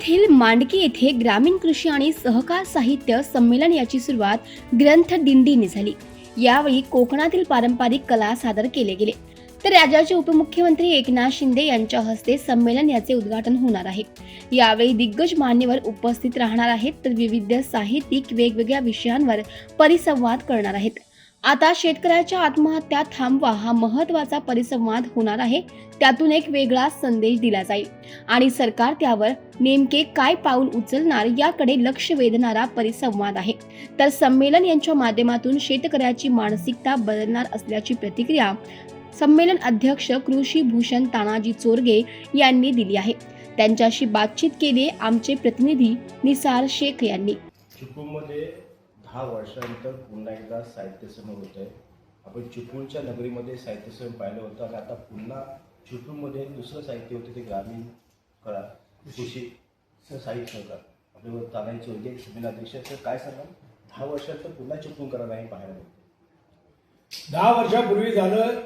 येथील मांडकी येथे ग्रामीण कृषी आणि सहकार साहित्य संमेलन याची सुरुवात ग्रंथ दिंडीने झाली. यावेळी कोकणातील पारंपरिक कला सादर केले गेले. तर राज्याचे उपमुख्यमंत्री एकनाथ शिंदे यांच्या हस्ते संमेलन याचे उद्घाटन होणार आहे. यावेळी दिग्गज मान्यवर उपस्थित राहणार आहेत तर विविध साहित्यिक वेगवेगळ्या विषयांवर परिसंवाद करणार आहेत. आता शेतकऱ्याच्या आत्महत्या थांबवा हा महत्त्वाचा परिसंवाद होणार आहे. त्यातून एक वेगळा संदेश दिला जाईल. आणि सरकार त्यावर नेमके काय पाऊल उचलणार याकडे लक्ष वेधणारा परिसंवाद आहे. तर संमेलन यांच्या माध्यमातून शेतकऱ्याची मानसिकता बदलणार असल्याची प्रतिक्रिया संमेलन अध्यक्ष कृषी भूषण तानाजी चोरगे यांनी दिली आहे. त्यांच्याशी बातचीत केली आमचे प्रतिनिधी निसार शेख यांनी. दहा वर्षानंतर पुन्हा एकदा साहित्य संमेलन होत आहे. आपण चिपळूणच्या नगरीमध्ये साहित्य संमेलन पाहिलं होतं आणि आता पुन्हा चिपळूणमध्ये दुसरं साहित्य होतं ते ग्रामीण कला कृषी साहित्य सहकार आपल्यावर तानाजी चौधरी संमेलन अध्यक्ष तर काय सांगाल? दहा वर्षानंतर पुन्हा चिपळूणकरांना नाही पाहायला मिळतं. दहा वर्षापूर्वी झालं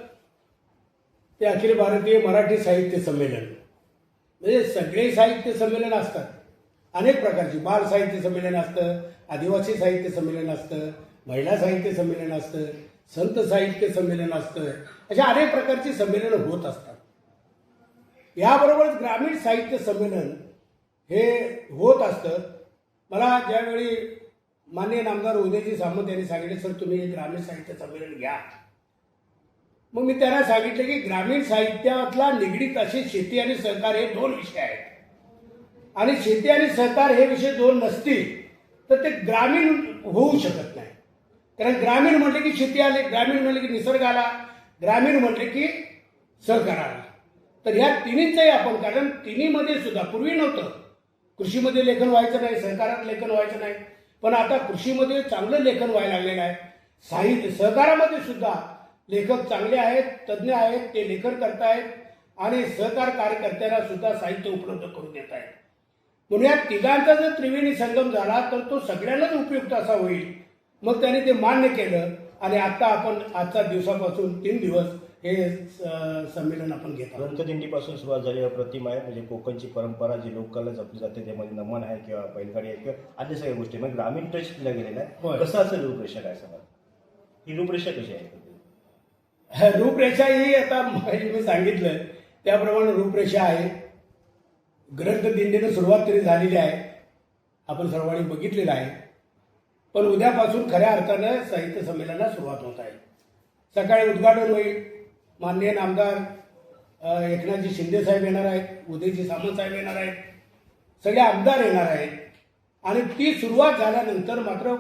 ते अखिल भारतीय मराठी साहित्य संमेलन. म्हणजे सगळे साहित्य संमेलन असतात. अनेक प्रकारची. बाल साहित्य संमेलन असतं आदिवासी साहित्य संमेलन असतं महिला साहित्य संमेलन असतं संत साहित्य संमेलन असतं. अशा अनेक प्रकारची संमेलनं होत असतात. याबरोबरच ग्रामीण साहित्य संमेलन हे होत असतं. मला ज्यावेळी माननीय नामदार उदयजी सामंत यांनी सांगितले सर तुम्ही हे ग्रामीण साहित्य संमेलन घ्या. मग मी त्यांना सांगितलं की ग्रामीण साहित्यातला निगडीत असे शेती आणि सहकार हे दोन विषय आहेत. आणि शेती आणि सहकार हे विषय दोन नसतील तर ते ग्रामीण होऊ शकत नाही. कारण ग्रामीण म्हटले की शेती आली ग्रामीण म्हटले की निसर्ग आला ग्रामीण म्हटले की सहकार आला. तर ह्या तिन्हीचंही आपण कारण तिन्हीमध्ये सुद्धा पूर्वी नव्हतं. कृषीमध्ये लेखन व्हायचं नाही सहकारात लेखन व्हायचं नाही. पण आता कृषीमध्ये चांगलं लेखन व्हायला लागलेलं आहे. साहित्य सहकारामध्ये सुद्धा लेखक चांगले आहेत तज्ज्ञ आहेत ते लेखन करतायत आणि सहकार कार्यकर्त्यांना सुद्धा साहित्य उपलब्ध करून देत आहेत म्हणून या तिघांचा जर त्रिवेणी संगम झाला तर तो सगळ्यांनाच उपयुक्त असा होईल. मग त्यांनी ते मान्य केलं आणि आता आपण आजच्या दिवसापासून तीन दिवस हे संमेलन आपण घेत ग्रंथदिंडीपासून सुरुवात झाली अप्रतिम आहे. म्हणजे कोकणची परंपरा जी लोककला जपली जाते त्यामध्ये नमन आहे किंवा बैलगाडी आहे किंवा अन्य सगळ्या गोष्टी म्हणजे ग्रामीण टच दिला गेलेला. आहे. कसं असेल रूपरेषा काय सांगाल? ही रूपरेषा कशी आहे? रूपरेषा ही आता मी सांगितलं त्याप्रमाणे रूपरेषा आहे. ग्रंथदिंडीनं सुरुवात तरी झालेली आहे. आपण सर्वांनी बघितलेलं आहे. पण उद्यापासून खऱ्या अर्थानं साहित्य संमेलनाला सुरुवात होत आहे. सकाळी उद्घाटन होईल. माननीय नामदार एकनाथजी शिंदे साहेब येणार आहेत. उदयजी सामंत साहेब येणार आहेत. सगळे आमदार येणार आहेत. आणि ती सुरुवात झाल्यानंतर मात्र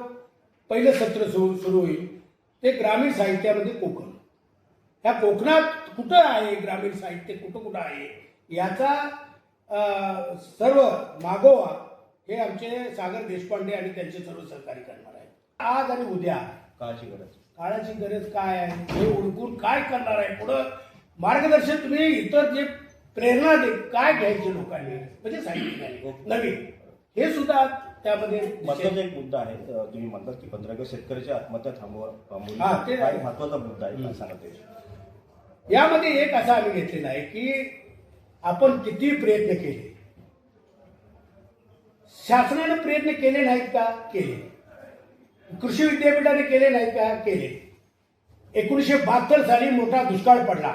पहिलं सत्र सुरू सुरू होईल. ते ग्रामीण साहित्यामध्ये कोकण. ह्या कोकणात कुठं आहे ग्रामीण साहित्य? कुठं कुठं आहे? याचा सर्व मागोवा हे आमचे सागर देशपांडे आणि त्यांचे सर्व सहकारी करणार आहेत. आज आणि उद्या. काळाची गरज. काळाची गरज काय आहे? हे ओळखून काय करणार आहे? पुढं मार्गदर्शन तुम्ही इतर जे प्रेरणा दे काय घ्यायचे लोकांनी? म्हणजे साहित्यिकांनी. नवीन. हे सुद्धा त्यामध्ये महत्त्वाचा एक मुद्दा आहे. तुम्ही म्हणतात की पंधरा किलो शेतकऱ्याच्या आत्महत्या थांबवा हा, महत्त्वाचा मुद्दा आहे? काय सांगा ते यामध्ये एक असा आम्ही घेतलेला आहे की आपण किती प्रयत्न केले? शासनाने प्रयत्न केले नाहीत का? केले. कृषी विद्यापीठाने केले नाहीत का? केले. एकोणीसशे बहात्तर साली मोठा दुष्काळ पडला.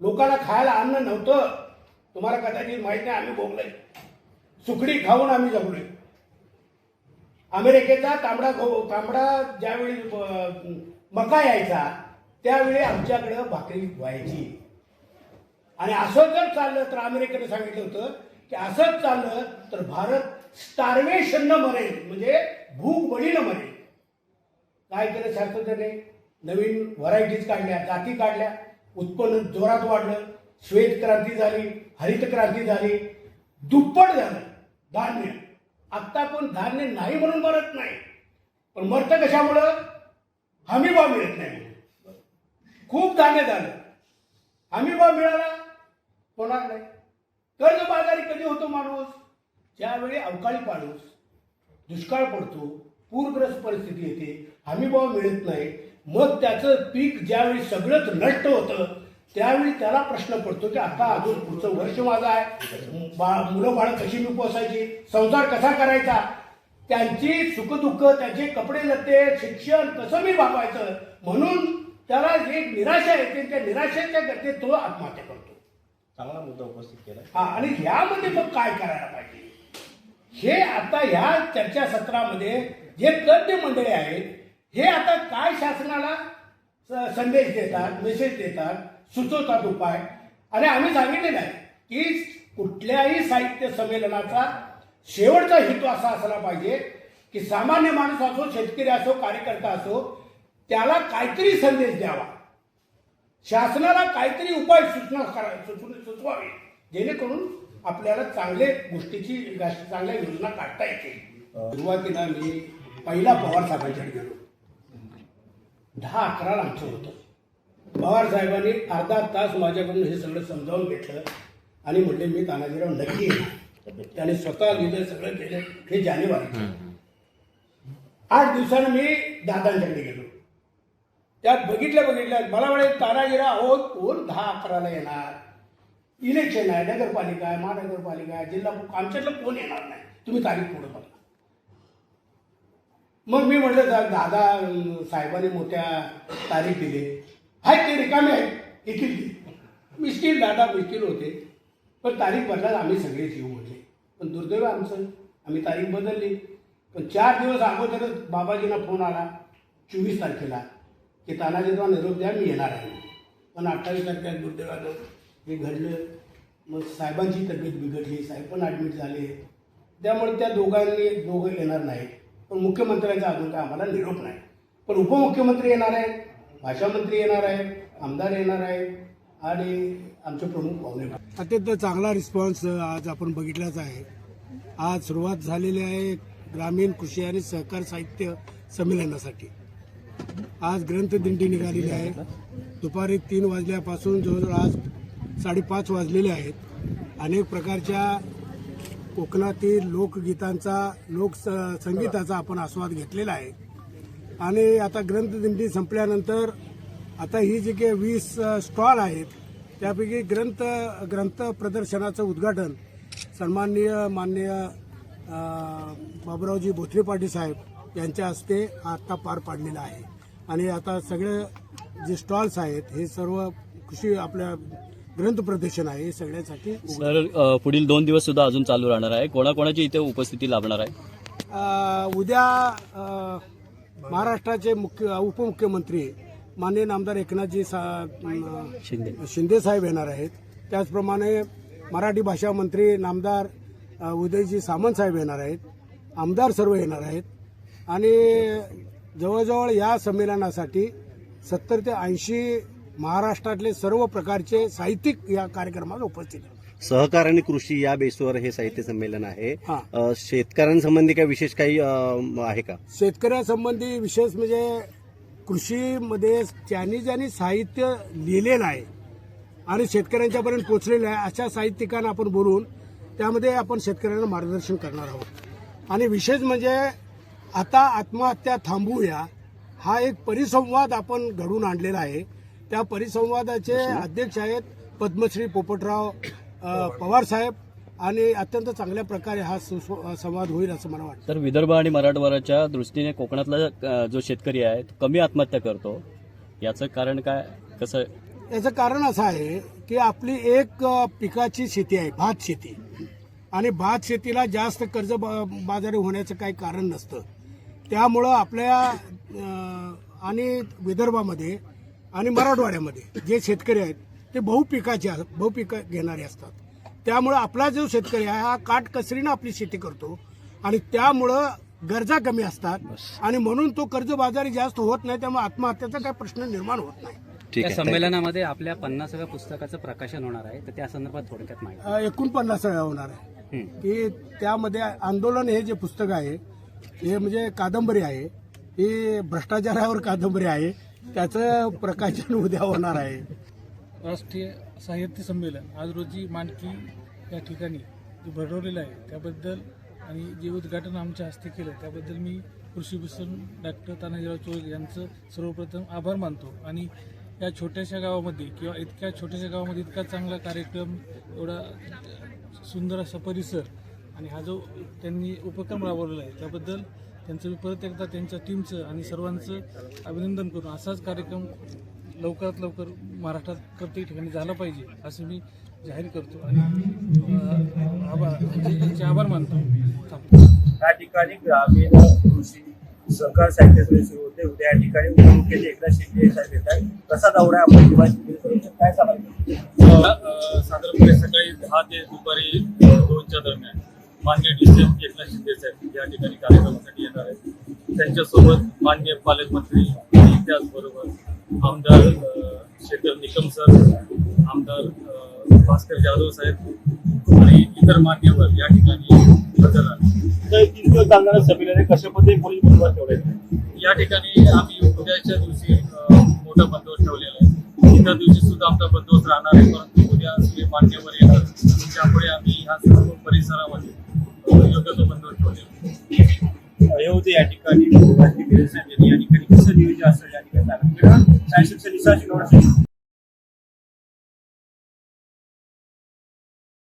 लोकांना खायला अन्न नव्हतं. तुम्हाला कदाचित माहीत नाही आम्ही भोगलोय सुकडी खाऊन आम्ही जगलोय. अमेरिकेचा तांबडा गहू तांबडा ज्यावेळी मका यायचा त्यावेळी आमच्याकडं भाकरी व्हायची आणि असं जर चाललं तर अमेरिकेने सांगितलं होतं की असंच चाललं तर भारत स्टार्वेशन मरेल म्हणजे भूक बळीनं मरेल. काय केलं शास्त्रज्ञाने? नवीन व्हरायटीज काढल्या जाती काढल्या. उत्पन्न जोरात वाढलं श्वेत क्रांती झाली हरित क्रांती झाली दुप्पट झालं धान्य. आत्ता पण धान्य नाही म्हणून मरत नाही. पण मरतं कशामुळं? हमी भाव मिळत नाही खूप धान्य झालं. हमी भाव मिळाला होणार नाही. कर्जबाजारी कधी होतो माणूस? ज्यावेळी अवकाळी पाडूस दुष्काळ पडतो पूरग्रस्त परिस्थिती येते हमीभाव मिळत नाही मग त्याचं पीक ज्यावेळी सगळंच नष्ट होतं त्यावेळी त्याला प्रश्न पडतो की आता अजून पुढचं वर्ष माझं आहे. बा- मुलं बाळ कशी मी पोसायची संसार कसा करायचा? त्यांची सुखदुःख त्यांचे कपडे लत्ते शिक्षण कसं मी भागवायचं म्हणून त्याला एक निराशा येते त्या निराशेच्या गतीत तो आत्महत्या करतो. चांगला मुद्दा उपस्थित केला. हा आणि ह्यामध्ये मग काय करायला पाहिजे? हे आता ह्या चर्चासत्रामध्ये जे तज्ज्ञ मंडळी आहेत हे आता काय शासनाला संदेश देतात मेसेज देतात सुचवतात उपाय? आणि आम्ही सांगितलेलं आहे की कुठल्याही साहित्य संमेलनाचा शेवटचा हेतू असा असला पाहिजे की सामान्य माणूस असो शेतकरी असो कार्यकर्ता असो त्याला काहीतरी संदेश द्यावा. शासनाला काहीतरी उपाय सूचना करा सुचवावे. जेणेकरून आपल्याला चांगले गोष्टीची चांगल्या योजना काढता येतील. सुरुवातीला मी पहिला पवार साहेबांच्याकडे गेलो. दहा अकराला आमचं होतं. पवार साहेबांनी अर्धा तास माझ्याकडून हे सगळं समजावून घेतलं आणि म्हणले मी तानाजीराव नक्की येणार. त्याने स्वतः लिहिलं सगळं केलं. हे जानेवारी आठ दिवसानं मी दादांच्याकडे गेलो. त्यात बघितल्या बघितल्या मला म्हणे तारागिरा हो कोण दहा अकराला येणार? इलेक्शन आहे नगरपालिका आहे महानगरपालिका आहे जिल्हा आमच्यातलं कोण येणार नाही? तुम्ही तारीख पुढे बघा. मग मी म्हटलं दादा साहेबांनी मोठ्या तारीख दिली. आहेत ते रिकामे आहेत येतील ते मिस्टील दादा मिस्टील होते पण तारीख बदलायला आम्ही सगळेच येऊ म्हटले. पण दुर्दैव आमचं. आम्ही तारीख बदलली. पण चार दिवस अगोदरच बाबाजींना फोन आला चोवीस तारखेला. की तानाजीराव निरोप द्या मी येणार आहे. पण अठ्ठावीस तारखेला दुर्दैवानं हे घडलं मग साहेबांची तब्येत बिघडली साहेब पण ॲडमिट झाले. त्यामुळे त्या दोघांनी दोघं येणार नाहीत. पण मुख्यमंत्र्यांचा अजून काय आम्हाला निरोप नाही. पण उपमुख्यमंत्री येणार आहेत भाषामंत्री येणार आहेत आमदार येणार आहेत आणि आमचे प्रमुख पाहुणे अत्यंत चांगला रिस्पॉन्स आज आपण बघितलाच आहे. आज सुरुवात झालेली आहे ग्रामीण कृषी आणि सहकार साहित्य संमेलनासाठी. आज ग्रंथदिंडी निघालेली आहे. दुपारी तीन वाजल्यापासून जवळजवळ आज साडेपाच वाजलेले आहेत. अनेक प्रकारच्या कोकणातील लोकगीतांचा लोक संगीताचा आपण आस्वाद घेतलेला आहे. आणि आता ग्रंथदिंडी संपल्यानंतर आता ही जी काही वीस स्टॉल आहेत त्यापैकी ग्रंथ ग्रंथ प्रदर्शनाचं उद्घाटन सन्माननीय माननीय बाबुरावजी भोसले पाटील साहेब यांच्या हस्ते आता पार पाडलेलं आहे. आणि आता सगळे जे स्टॉल्स आहेत हे सर्व कृषी आपल्या ग्रंथ प्रदर्शन आहे हे सगळ्यांसाठी सर पुढील दोन दिवस सुद्धा अजून चालू राहणार आहे. कोणाकोणाची इथे उपस्थिती लाभणार आहे? उद्या महाराष्ट्राचे मुख्य उपमुख्यमंत्री माननीय नामदार एकनाथजी सा शिंदे. शिंदे साहेब येणार आहेत. त्याचप्रमाणे मराठी भाषा मंत्री नामदार उदयजी सामंत साहेब येणार आहेत. आमदार सर्व येणार आहेत. आणि जवळजवळ या संमेलनासाठी सत्तर ते ऐंशी महाराष्ट्रातले सर्व प्रकारचे साहित्यिक या कार्यक्रमात उपस्थित आहेत. सहकार आणि कृषी या बेसवर हे साहित्य संमेलन आहे. शेतकऱ्यांसंबंधी काय विशेष काही आहे का? शेतकऱ्यासंबंधी विशेष म्हणजे कृषीमध्ये ज्यांनी ज्यांनी साहित्य लिहिलेलं आहे आणि शेतकऱ्यांच्यापर्यंत पोचलेलं आहे अशा साहित्यिकांना आपण बोलून त्यामध्ये आपण शेतकऱ्यांना मार्गदर्शन करणार आहोत. आणि विशेष म्हणजे आता आत्महत्या थांबवूया हा एक परिसंवाद आपण घडून आणलेला आहे. त्या परिसंवादाचे अध्यक्ष आहेत पद्मश्री पोपटराव पवार साहेब आणि अत्यंत चांगल्या प्रकारे हा संवाद होईल असं मला वाटतं. तर विदर्भ आणि मराठवाड्याच्या दृष्टीने कोकणातला जो शेतकरी आहे तो कमी आत्महत्या करतो. याचं कारण काय? कसं? याचं कारण असं आहे की आपली एक पिकाची शेती आहे भात शेती. आणि भात शेतीला जास्त कर्ज बाजारी होण्याचं काही कारण नसतं. त्यामुळं आपल्या आणि विदर्भामध्ये आणि मराठवाड्यामध्ये जे शेतकरी आहेत ते बहुपिकाचे बहुपिकं घेणारे असतात. त्यामुळं आपला जो शेतकरी आहे हा काटकसरीनं आपली शेती करतो आणि त्यामुळं गरजा कमी असतात आणि म्हणून तो कर्जबाजारी जास्त होत नाही त्यामुळे आत्महत्याचा काही प्रश्न निर्माण होत नाही. त्या संमेलनामध्ये आपल्या पन्नासाव्या पुस्तकाचं प्रकाशन होणार आहे तर त्या संदर्भात थोडक्यात माहिती. एकोणपन्नास वेळा होणार आहे. की त्यामध्ये आंदोलन हे जे पुस्तक आहे हे म्हणजे कादंबरी आहे. ही भ्रष्टाचारावर कादंबरी आहे. त्याचं प्रकाशन उद्या होणार आहे. राष्ट्रीय साहित्य संमेलन आज रोजी मांडकी या ठिकाणी जे भरवलेलं आहे. त्याबद्दल आणि जे उद्घाटन आमच्या हस्ते केलं त्याबद्दल मी कृषीभूषण डॉक्टर तानाजीराव चोळे यांचं सर्वप्रथम आभार मानतो. आणि या छोट्याशा गावामध्ये किंवा इतक्या छोट्याशा गावामध्ये इतका चांगला कार्यक्रम एवढा सुंदर असा परिसर आणि हा जो त्यांनी उपक्रम राबवलेला आहे त्याबद्दल त्यांचं मी परत एकदा त्यांच्या टीमचं आणि सर्वांचं अभिनंदन करून असाच कार्यक्रम लवकरात लवकर महाराष्ट्रात प्रत्येक ठिकाणी झाला पाहिजे असं मी जाहीर करतो. आणि आभार त्यांचे आभार मानतो. या ठिकाणी ग्रामीण कृषी सहकार साहित्य सुरू होते. उद्या या ठिकाणी उपमुख्यमंत्री एकनाथ शिंदे साहेब येत आहेत कसा दौरा आपण काय सांगायचं साधारणपणे सकाळी दहा ते दुपारी दोनच्या दरम्यान. मान्य D C M Eknath Shinde साहेब या ठिकाणी कार्यक्रमासाठी येणार आहेत. त्यांच्यासोबत मान्य पालकमंत्री त्याचबरोबर आमदार शेखर निकम सर आमदार भास्कर जाधव साहेब आणि इतर मान्यवर या ठिकाणी हजर चालणाऱ्या सभेला कशा पद्धतीने पोलीस बंदोबस्त ठेवलाय या ठिकाणी आम्ही उद्याच्या दिवशी मोठा बंदोबस्त ठेवलेला आहे. इतर दिवशी सुद्धा आमचा बंदोबस्त राहणार आहे होते या ठिकाणी राजकीय साहेब यांनी या ठिकाणी कसं नियोजन असेल या ठिकाणी सांगा. सायन्स शिक्षण निशा शिकवण्यासाठी